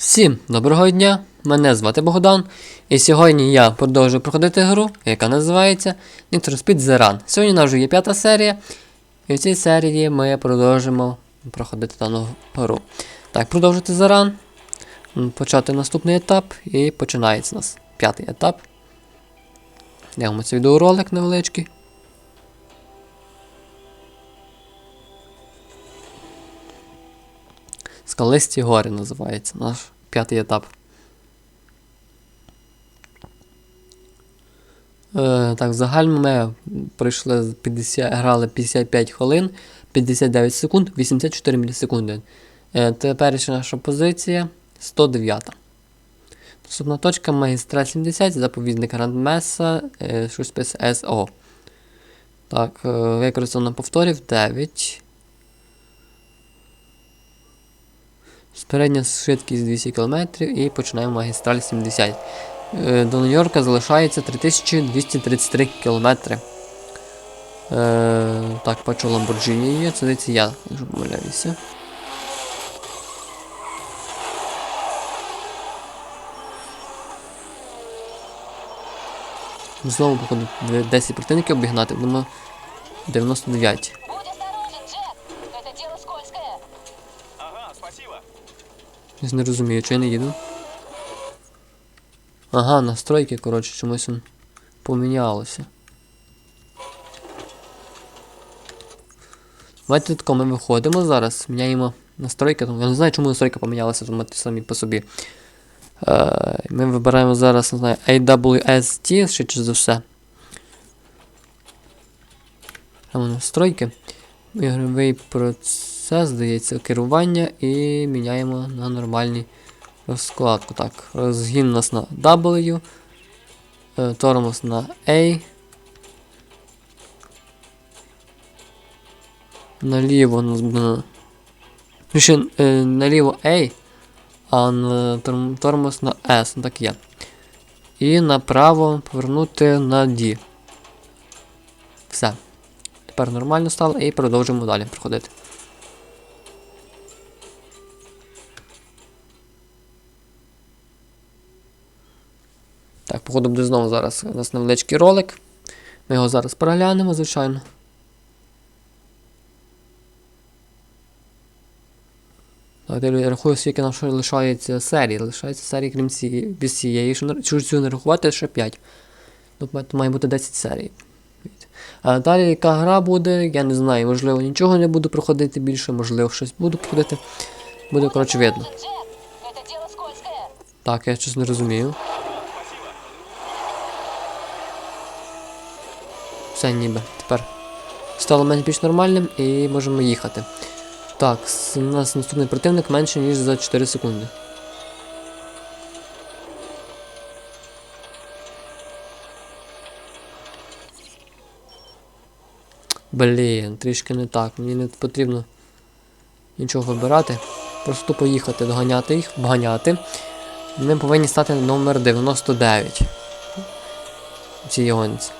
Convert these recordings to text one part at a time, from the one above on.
Всім доброго дня! Мене звати Богдан, і сьогодні я продовжую проходити гру, яка називається Need Speed The Run. Сьогодні у нас вже є п'ята серія, і в цій серії ми продовжимо проходити дану гру. Так, продовжити The Run, почати наступний етап, і починається у нас п'ятий етап. Дивимося відеоролик невеличкий. Скалисті гори називається наш п'ятий етап. Е, так, в загальному ми пройшли 50, грали 55 хвилин, 59 секунд, 84 мілісекунди. Е, теперішня наша позиція 109. Наступна точка магістраль 70, заповідник Грандмеса, е, щось СО. Так, е, використано повторів 9. Передня швидкість 200 км і починаємо магістраль 70. Е, До Нью-Йорка залишається 3233 км. Е, так, бачу Lamborghini є, це здається я, якщо помиляюся. Знову, походу, 10 противників обігнати, будемо 99. Я не розумію, чи я не їду. Ага, настройки, коротше, чомусь он помінялося. Давайте тако ми виходимо зараз, міняємо настройки. Я не знаю, чому настройка помінялася тому самі по собі. Е, ми вибираємо зараз, не знаю, AWST, швидше за все. Там настройки. Ігровий процес, здається, керування і міняємо на нормальний розкладку. Так, розгін у нас на W, е, тормоз на A. Наліво у нас буде. Ще, е, наліво A, а на тормоз на S, ну так є. І направо повернути на D. Все. Тепер нормально стало і продовжуємо далі проходити. Так, походу буде знову зараз у нас невеличкий ролик. Ми його зараз переглянемо, звичайно. Так, я рахую, скільки нам ще лишається серії. Лишається серії, крім цієї, без цієї, що не- чи цю не рахувати, ще 5. Тобто має бути 10 серій. А далі яка гра буде, я не знаю, можливо, нічого не буду проходити більше, можливо, щось буду проходити. Буде, коротше, видно. Так, я щось не розумію. Все ніби. Тепер стало менш більш нормальним і можемо їхати. Так, у нас наступний противник менше, ніж за 4 секунди. Блін, трішки не так. Мені не потрібно нічого вибирати. Просто тупо їхати, доганяти їх, вганяти. Ми повинні стати номер 99 у цій гонці.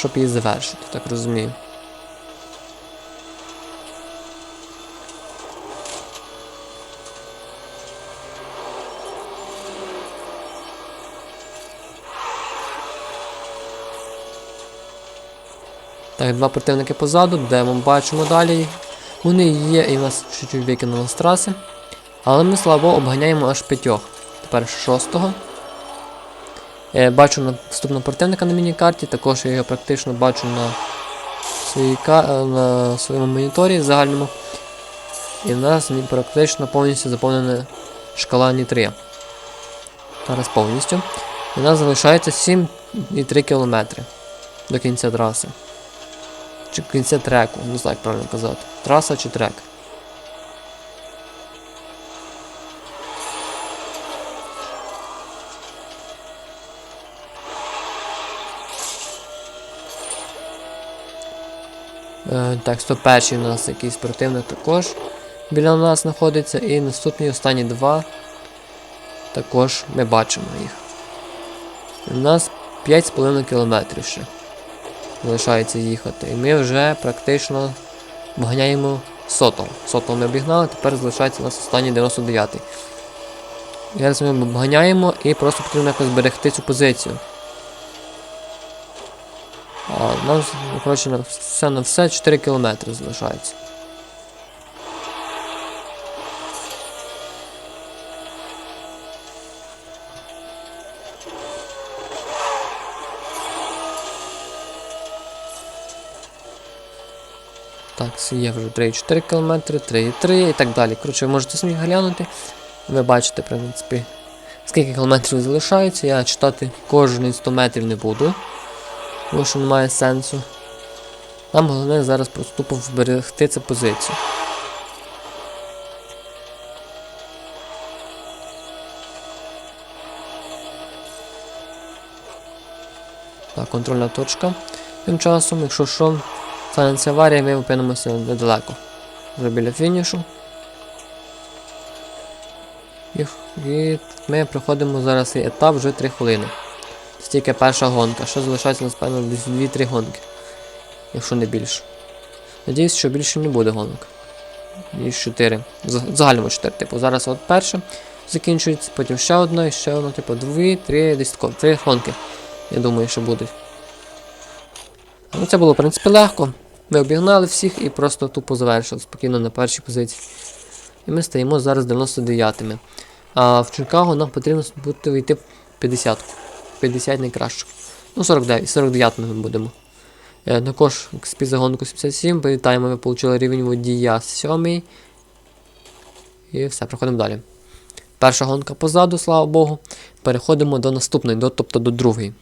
Щоб її завершити, так розумію. Так, два противники позаду, де ми бачимо далі. Вони є і нас чуть-чуть викинули з траси. Але ми слабо обганяємо аж п'ятьох. Тепер шостого. Е, бачу наступного противника на міні-карті, також я його практично бачу на, своїй е, на своєму моніторі загальному. І в нас практично повністю заповнена шкала Ні3. Зараз повністю. І у нас залишається 7,3 км до кінця траси. Чи кінця треку, не знаю, як правильно казати. Траса чи трек. Так, 101 у нас якийсь противник також біля нас знаходиться. І наступні останні два також ми бачимо їх. У нас 5,5 кілометрів ще залишається їхати. І ми вже практично вганяємо сотого. Сотого ми обігнали, тепер залишається у нас останній 99-й. Зараз ми обганяємо і просто потрібно якось зберегти цю позицію. Нам, ну, коротше, на все на все 4 кілометри залишається. Так, це є вже 3,4 км, 3,3 і так далі. Коротше, ви можете самі глянути. Ви бачите, в принципі, скільки кілометрів залишається. Я читати кожний 100 метрів не буду, тому що немає сенсу. Нам головне зараз просто тупо вберегти цю позицію. Так, контрольна точка. Тим часом, якщо що, станеться аварія, ми опинимося недалеко. Вже біля фінішу. І, ми проходимо зараз цей етап вже 3 хвилини. Це тільки перша гонка. Ще залишається нас певно десь 2-3 гонки. Якщо не більше. Надіюсь, що більше не буде гонок. Ніж 4. В загальному 4. Типу, зараз от перша закінчується, потім ще одна і ще одна, типу, 2, 3, десь тако. 3 гонки. Я думаю, що будуть. Ну, це було, в принципі, легко. Ми обігнали всіх і просто тупо завершили спокійно на першій позиції. І ми стаємо зараз 99-ми. А в Чикаго нам потрібно бути вийти в 50. 50 найкращих. Ну, 49, 49 ми будемо. Е, також XP за гонку 77. Вітаємо, ви отримали рівень водія 7. І все, проходимо далі. Перша гонка позаду, слава Богу. Переходимо до наступної, до, тобто до другої.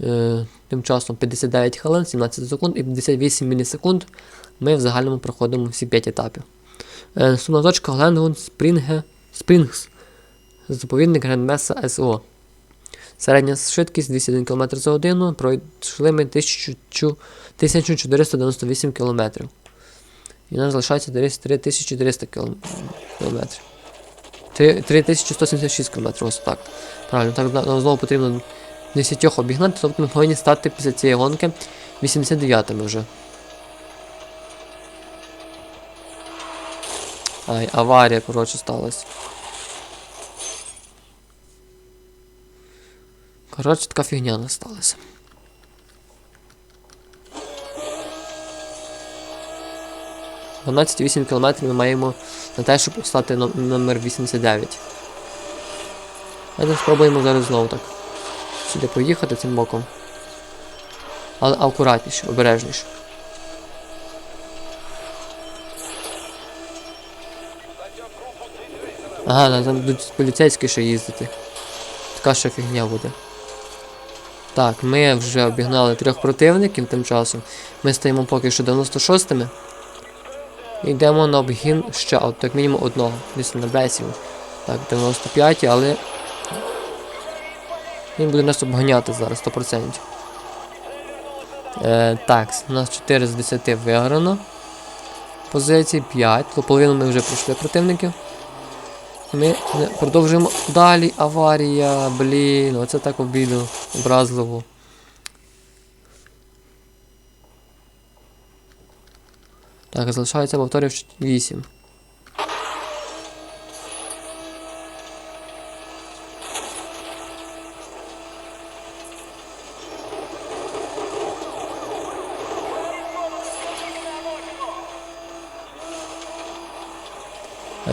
Е, тим часом 59 хвилин, 17 секунд і 58 мілісекунд. Ми в загальному проходимо всі 5 етапів. Е, Наступна точка Спрінге Спрінгс. Заповідник Грандмеса СО. Середня швидкість 201 км за годину. Пройшли ми 1498 км. І нам залишається 3300 км. 3176 км. Ось так. Правильно, так нам знову потрібно 10 обігнати, тобто ми повинні стати після цієї гонки 89-ми вже. Ай, аварія, коротше, сталася. Коротше, така фігня не сталася. Дванадцять вісім кілометрів ми маємо на те, щоб стати номер 89. Давайте спробуємо зараз знову так. Сюди поїхати цим боком. Але акуратніше, обережніше. Ага, там будуть поліцейські ще їздити. Така ще фігня буде. Так, ми вже обігнали трьох противників тим часом. Ми стоїмо поки що 96-ми. І йдемо на обгін ще, от, як мінімум одного. Десь на Бесів. Так, 95, але. Він буде нас обганяти зараз 100%. Е, так, у нас 4 з 10 виграно. Позиції 5. То половину ми вже пройшли противників. Ми не- продовжуємо далі. Аварія, блін, оце так обідно, образливо. Так, залишається повторів 8.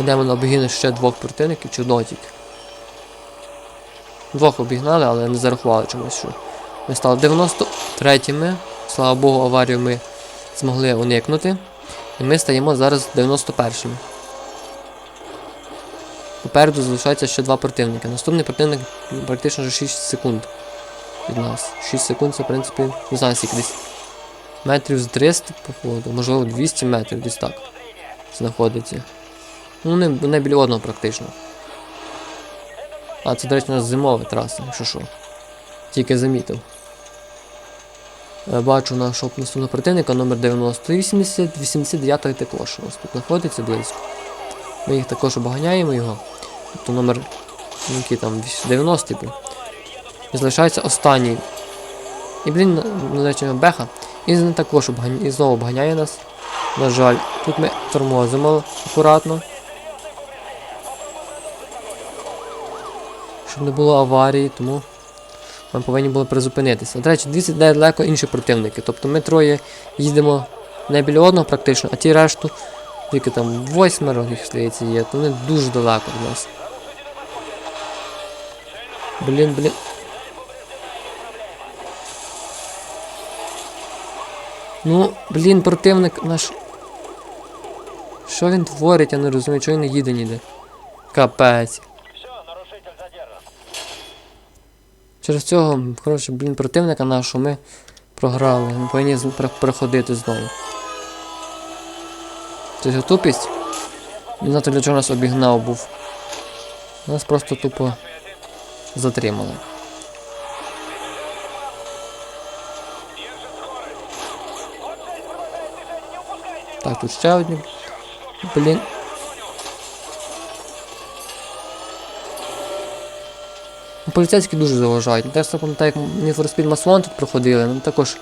Йдемо на обгін ще двох противників чи одного тільки. Двох обігнали, але не зарахували чомусь, що ми стали 93-ми. Слава Богу, аварію ми змогли уникнути. І ми стаємо зараз 91-ми. Попереду залишається ще два противники. Наступний противник практично вже 6 секунд від нас. 6 секунд це, в принципі, не знаю, скільки метрів з 300, походу, можливо 200 метрів десь так знаходиться. Ну, вони, вони біля одного практично. А, це, до речі, у нас зимова траса, якщо що. Тільки замітив. Е, Бачу нашого наступного противника номер 90 і 80, 89 також у нас тут знаходиться близько. Ми їх також обганяємо його. Тобто номер ну, який там 90 був. І залишається останній. І блін, на речі, беха. І він також обганяє, і знову обганяє нас. На жаль, тут ми тормозимо акуратно. Щоб не було аварії, тому ми повинні були призупинитися. До речі, дивіться, де далеко інші противники. Тобто ми троє їздимо не біля одного практично, а ті решту, тільки там восьмеро їх здається є, то вони дуже далеко від нас. Блін, блін. Ну, блін, противник наш. Що він творить, я не розумію, чого він не їде ніде. Капець. Через цього, коротше, блін, противника нашого ми програли. Ми повинні переходити знову. Це тупість? Не знати для чого нас обігнав був. Нас просто тупо затримали. Так, тут ще одні. Блін. Поліцейські дуже заважають. Я пам'ятаю, як Need for Speed Most Wanted проходили, ну також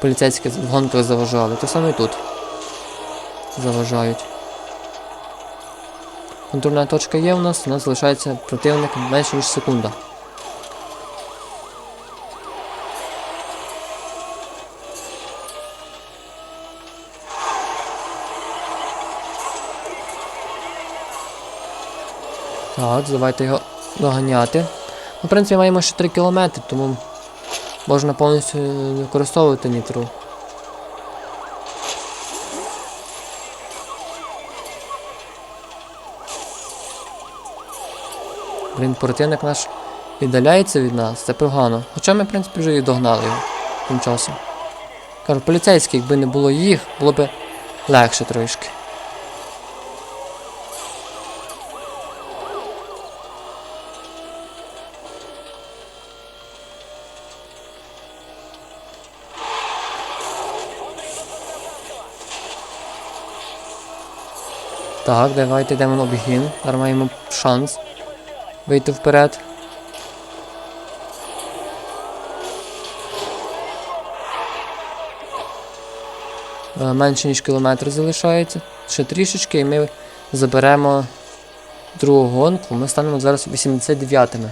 поліцейські в гонках заважали. Те саме і тут. Заважають. Контрольна точка є у нас, у нас залишається противник менше ніж секунда. Так, давайте його доганяти. Ну, в принципі, маємо ще 3 кілометри, тому можна повністю використовувати нітру. Блін, противник наш віддаляється від нас, це погано. Хоча ми, в принципі, вже і догнали його тим часом. Кажу, поліцейські, якби не було їх, було б легше трошки. Так, давайте йдемо на обгін. Зараз маємо шанс вийти вперед. Е, Менше ніж кілометр залишається. Ще трішечки і ми заберемо другу гонку. Ми станемо зараз 89-ми.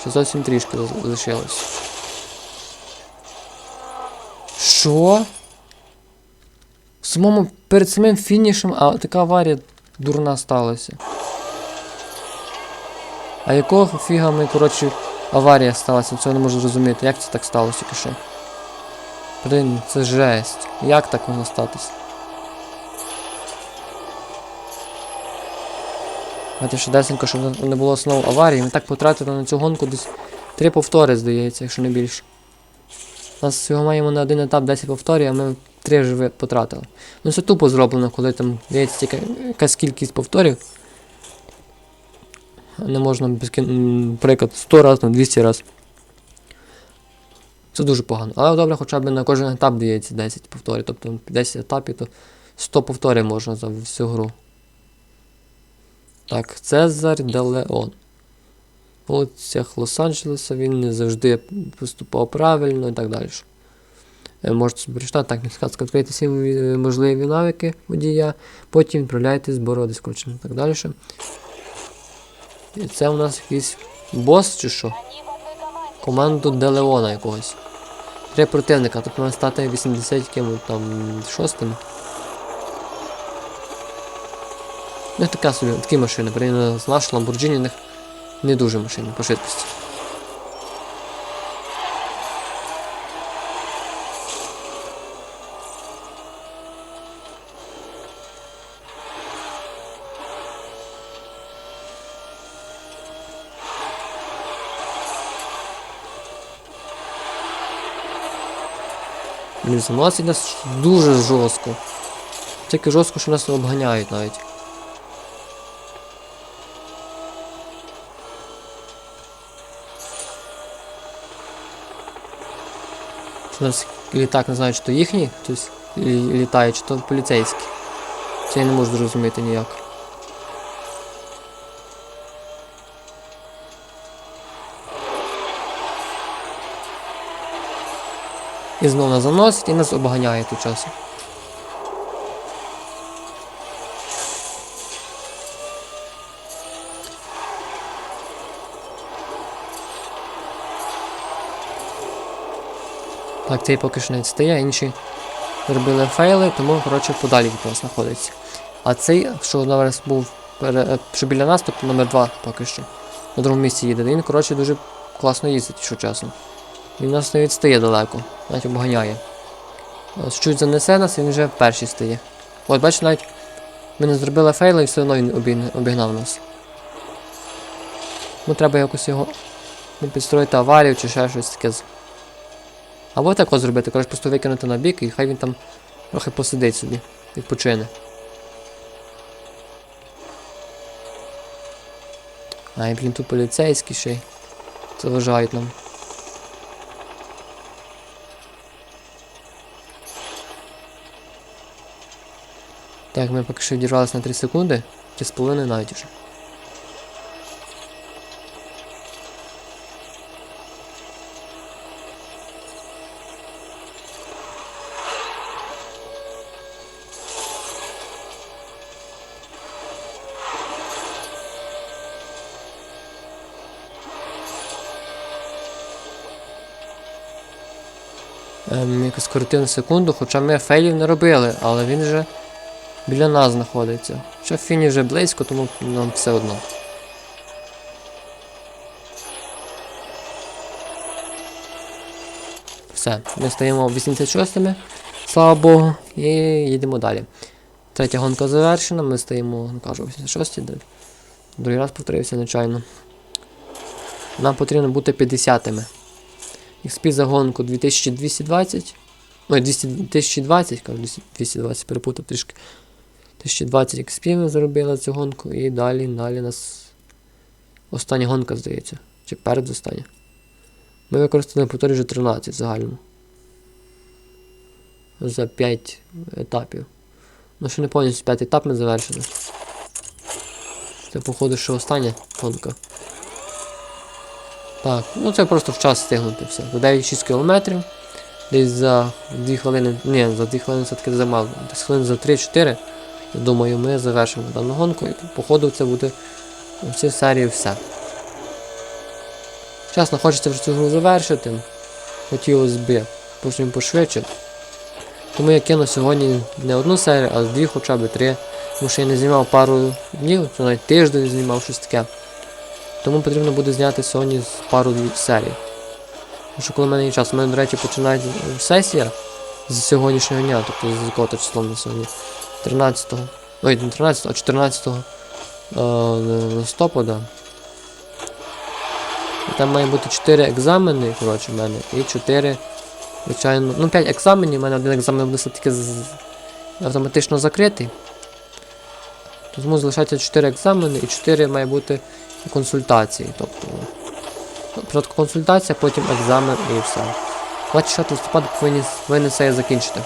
Ще зовсім трішки лиш- лишилось. Що? Самому перед самим фінішем, а така аварія дурна сталася. А якого фіга ми, коротше, аварія сталася, цього не можу зрозуміти. Як це так сталося тільки що? Блін, це жесть. Як так могло статися? Давайте ще десенько, щоб не- було знову аварії. Ми так потратили на цю гонку десь три повтори, здається, якщо не більше. У нас всього маємо на один етап 10 повторів, а ми три вже ви- потратили. Ну це тупо зроблено, коли там дається тільки якась кількість повторів. Не можна наприклад, 100 разів, на 200 разів. Це дуже погано. Але добре, хоча б на кожен етап дається 10 повторів. Тобто 10 етапів, то 100 повторів можна за всю гру. Так, Цезар де Леон. Вулицях Лос-Анджелеса він не завжди поступав правильно і так далі. Е, Можете прочитати, так, підказка відкрити всі е, можливі навики водія, потім відправляйте з бороди і так далі. І це у нас якийсь бос чи що? Команду Делеона якогось. Три противника, тут має стати 80 ким там шостим. Ну така собі, такі машини, порівняно з наш Lamborghini, не дуже машини по швидкості. Блін, заносить нас дуже жорстко. Тільки жорстко, що нас обганяють навіть. Що нас літак не знаю, чи то їхній, хтось літає, чи то поліцейський. Це я не можу зрозуміти ніяк. І знову нас заносить і нас обганяє тут часу. Так, цей поки що не стає, інші зробили фейли, тому коротше, подалі від нас знаходиться. А цей, що зараз був е, що біля нас, тобто номер 2 поки що. На другому місці їде. Він коротше, дуже класно їздить, що чесно. Він нас не відстає далеко навіть обганяє. Ось чуть занесе нас, він вже перший стає. От, бачите, навіть ми не зробили фейли і все одно він обігнав нас. Ну треба якось його ну, підстроїти аварію чи ще щось таке. Або так от зробити, коротше, просто викинути на бік і хай він там трохи посидить собі, відпочине. Ай, блін, тут поліцейські ще й заважають нам. Так, ми поки що відірвалися на 3 секунди, 3,5 навіть уже. Ем, якось скоротив на секунду, хоча ми фейлів не робили, але він вже біля нас знаходиться. Хоча фіні вже близько, тому нам все одно. Все, ми стаємо 86-ми, слава Богу, і їдемо далі. Третя гонка завершена, ми стаємо, ну кажу, 86-ті, другий раз повторився, нечайно. Нам потрібно бути 50-ми. XP за гонку 2220. Ой, 200, 1020, кажу, 220, перепутав трішки. 1020 XP ми зробили цю гонку і далі, далі нас остання гонка, здається. Чи передостання. Ми використали повторі вже 13 в загальному. За 5 етапів. Ну, ще не повністю 5 етап ми завершили. Це, походу, що остання гонка. Так, ну це просто в час стигнути все. Додай 6 кілометрів. Десь за 2 хвилини. Ні, за 2 хвилини все-таки замало. Десь хвилин за 3-4. Думаю, ми завершимо дану гонку і походу це буде в цій серії все. Чесно, хочеться вже цю гру завершити. Хотілося б потім пошвидше. Тому я кину сьогодні не одну серію, а дві хоча б три. Тому що я не знімав пару днів, навіть тиждень знімав щось таке. Тому потрібно буде зняти сьогодні пару серій. Тому що коли в мене є час, у мене, до речі, починається сесія з сьогоднішнього дня, тобто з якого числом на сьогодні. 13-го. Ой, не 13, а 14 е, листопада. Там має бути 4 екзамени, коротше, в мене, і 4, звичайно, ну 5 екзаменів, у мене один екзамен буде все-таки автоматично закритий. Тому залишається 4 екзамени і 4 має бути консультації. Тобто спочатку консультація, потім екзамен і все. 26 листопада повинні, повинні це закінчити.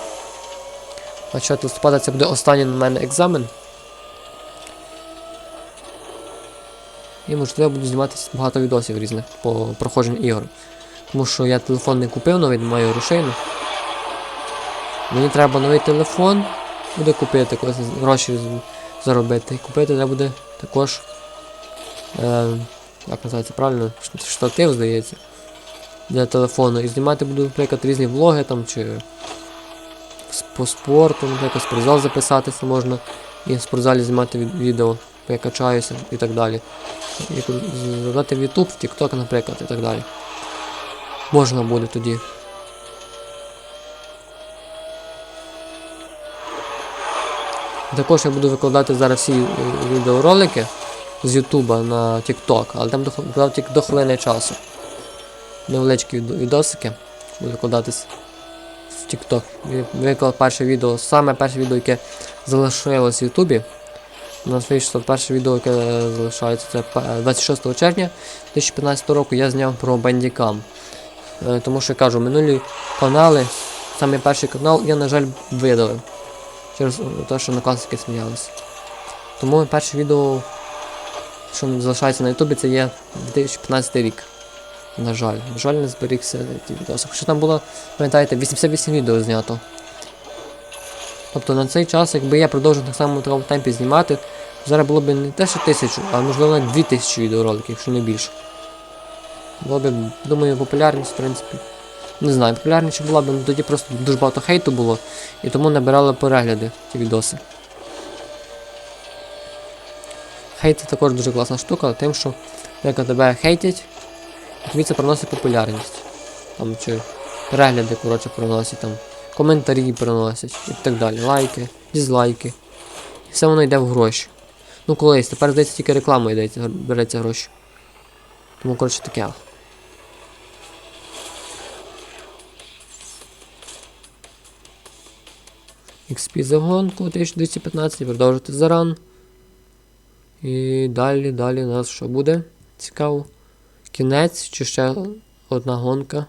26 листопада це буде останній на мене екзамен. І можливо буду знімати багато відосів різних по проходженню ігор. Тому що я телефон не купив новий, не маю грошей. Мені треба новий телефон, буде купити, коли гроші заробити. І купити треба буде також. Е, як називається правильно? Штатив, здається. Для телефону. І знімати буду, наприклад, різні влоги там чи по спорту, наприклад, спортзал записатися можна. І в спортзалі знімати відео, я качаюся і так далі. І задати в YouTube, в TikTok, наприклад, і так далі. Можна буде тоді. Також я буду викладати зараз всі е, відеоролики з Ютуба на TikTok, але там викладав тільки до хвилини часу. Невеличкі відосики буду викладатись в TikTok. Виклав перше відео, саме перше відео, яке залишилось в Ютубі. У нас перше відео, яке е, залишається це 26 червня 2015 року я зняв про Bandicam. Е, Тому що я кажу, минулі канали, саме перший канал я, на жаль, видалив. Через те, що на класики сміялися. Тому перше відео, що залишається на Ютубі, це є 2015 рік. На жаль, на жаль, не зберігся ті відоси. Хоча там було, пам'ятаєте, 88 відео знято. Тобто на цей час, якби я продовжив так само такому темпі знімати, зараз було б не те, що тисячу, а можливо навіть 2000 відеороликів, якщо не більше. Було б, думаю, популярність, в принципі, Не знаю, популярніше була б, ну тоді просто дуже багато хейту було, і тому набирали перегляди ті відоси. Хейт це також дуже класна штука, тим, що як тебе хейтять, тобі це приносить популярність. Там чи перегляди, коротше, приносять, там, коментарі приносять і так далі. Лайки, дізлайки. Все воно йде в гроші. Ну колись, тепер здається тільки реклама йдеться, береться гроші. Тому, коротше, таке. XP за гонку 1215, продовжити заран. І далі, далі у нас що буде? Цікаво. Кінець чи ще одна гонка.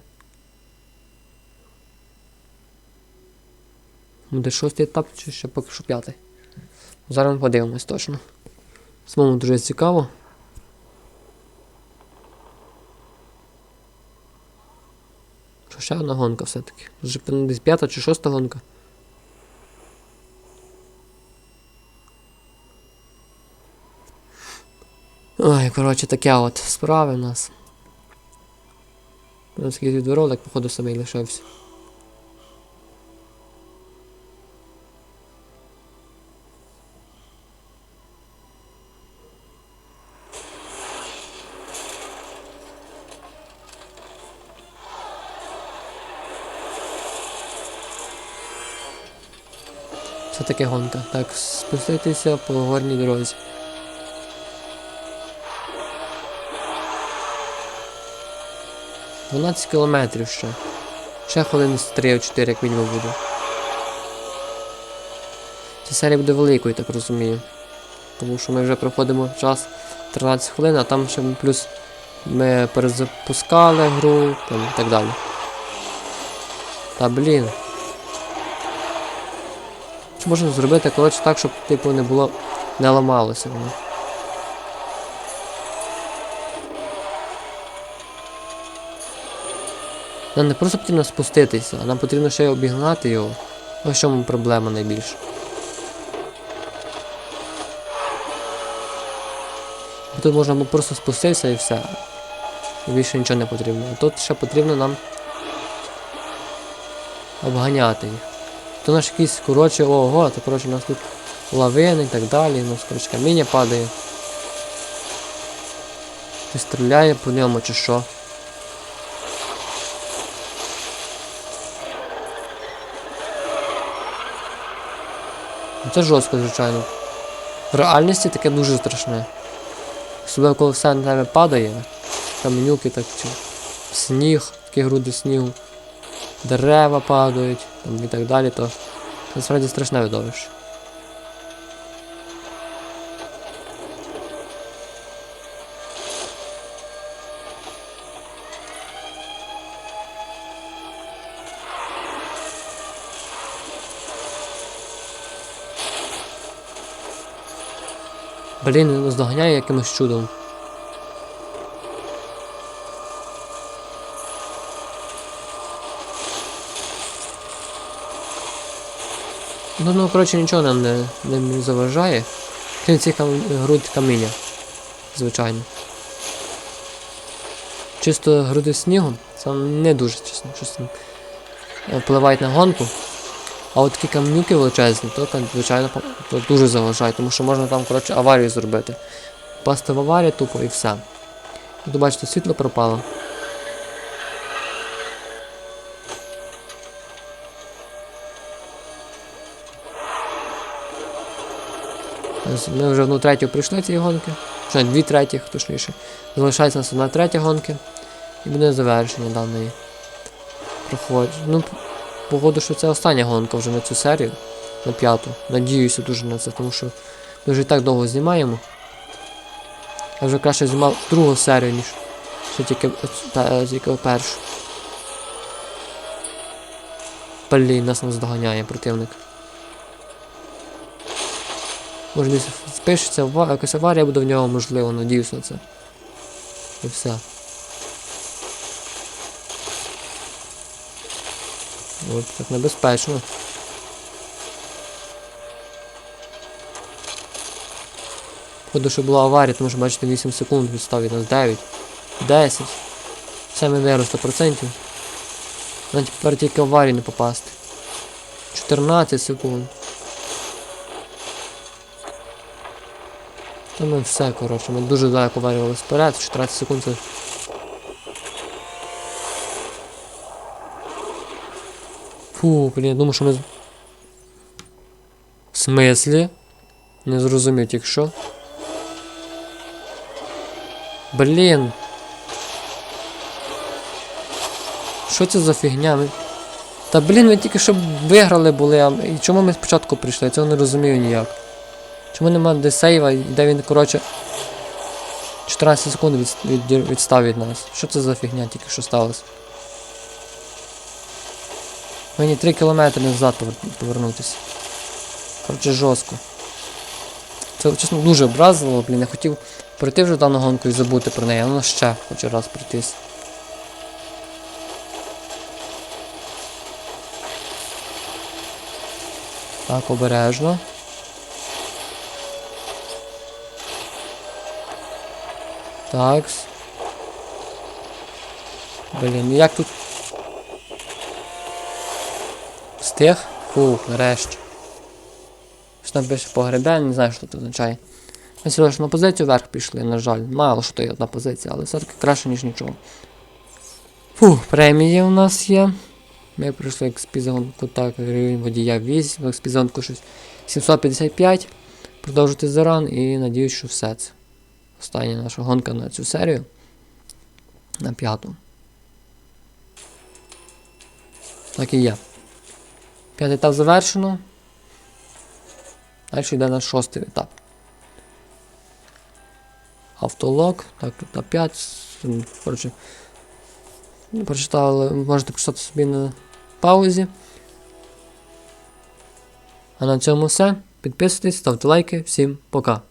Буде шостий етап, чи ще поки що п'ятий. Зараз ми подивимось точно. Самому дуже цікаво. Що ще одна гонка все-таки. Вже десь п'ята чи шоста гонка. Ой, коротше, таке от справи в нас. Ось такий відеоролик, походу, самий лишився. Це таке гонка. Так, спуститися по горній дорозі. Дванадцять кілометрів ще. Ще хвилин з 3-4, як мінімум буде. Ця серія буде великою, так розумію. Тому що ми вже проходимо час 13 хвилин, а там ще плюс ми перезапускали гру там, і так далі. Та блін. Чи можна зробити, коротше, так, щоб типу не було. не ламалося воно. Нам не просто потрібно спуститися, а нам потрібно ще й обігнати його. Ось в чому проблема найбільша. Тут можна було просто спуститися і все. І більше нічого не потрібно. А тут ще потрібно нам обганяти їх. То наш якийсь, коротше, ого, то коротше у нас тут лавини і так далі, у нас коротше каміння падає. Ти стріляє по ньому чи що. Це жорстко, звичайно. В реальності таке дуже страшне. Особливо, коли все на тебе падає, каменюки так чи сніг, такі груди снігу, дерева падають там, і так далі, то це насправді страшне видовище. Він наздоганяє якимось чудом. Ну, ну, коротше, нічого нам не, не, заважає. Крім цих кам... груд каміння. Звичайно. Чисто груди снігу, це не дуже чесно, е, впливають на гонку. А от такі камнюки величезні, то звичайно то дуже заважають, тому що можна там коротше аварію зробити. Пасти в аварію тупо і все. Тут бачите, світло пропало. Ми вже одну третю прийшли цієї гонки. Чи дві третіх, точніше. Залишається нас одна третя гонки. І буде завершення даної проходження. Ну, Погоду, що це остання гонка вже на цю серію, на п'яту. Надіюся дуже на це, тому що ми вже і так довго знімаємо. Я вже краще знімав другу серію, ніж ще тільки, та, е, тільки першу. Блін, нас наздоганяє противник. Може десь спишеться, якась аварія буде в нього, можливо, надіюся на це. І все. От так небезпечно. Походу, що була аварія, тому що бачите 8 секунд відстав від нас 9, 10. Це ми 100%. Навіть тепер тільки в аварію не попасти. 14 секунд. Та ми все, коротше, ми дуже далеко варювалися вперед, 14 секунд це. Фу, блін, я думаю, що ми. В смислі? Не зрозумів тільки що. Блін. Що це за фігня? Ми... Та блін, ми тільки що виграли були, а і чому ми спочатку прийшли? Я цього не розумію ніяк. Чому нема де сейва, і де він, коротше. 14 секунд від, від, відстав від нас. Що це за фігня тільки що сталося? Мені 3 кілометри назад повернутися. Коротше, жорстко. Це чесно дуже образило, блін. Я хотів пройти вже дану гонку і забути про неї, а воно ще хоче раз пройтись. Так, обережно. Такс. Блін, ну як тут. Встиг? Фух, нарешті. Що там пише погребен, не знаю, що це означає. Ми сьогодні ж на позицію вверх пішли, на жаль. Мало що то є одна позиція, але все-таки краще, ніж нічого. Фух, премії у нас є. Ми пройшли експізонку, так, рівень водія 8, експізонку щось 755. Продовжити заран і надіюсь, що все це. Остання наша гонка на цю серію. На п'яту. Так і є. П'ятий етап завершено. Далі йде наш шостий етап. Автолог. Так, на 5. Коротше. ну, Прочитали, можете прочитати собі на паузі. А на цьому все. Підписуйтесь, ставте лайки. Всім пока.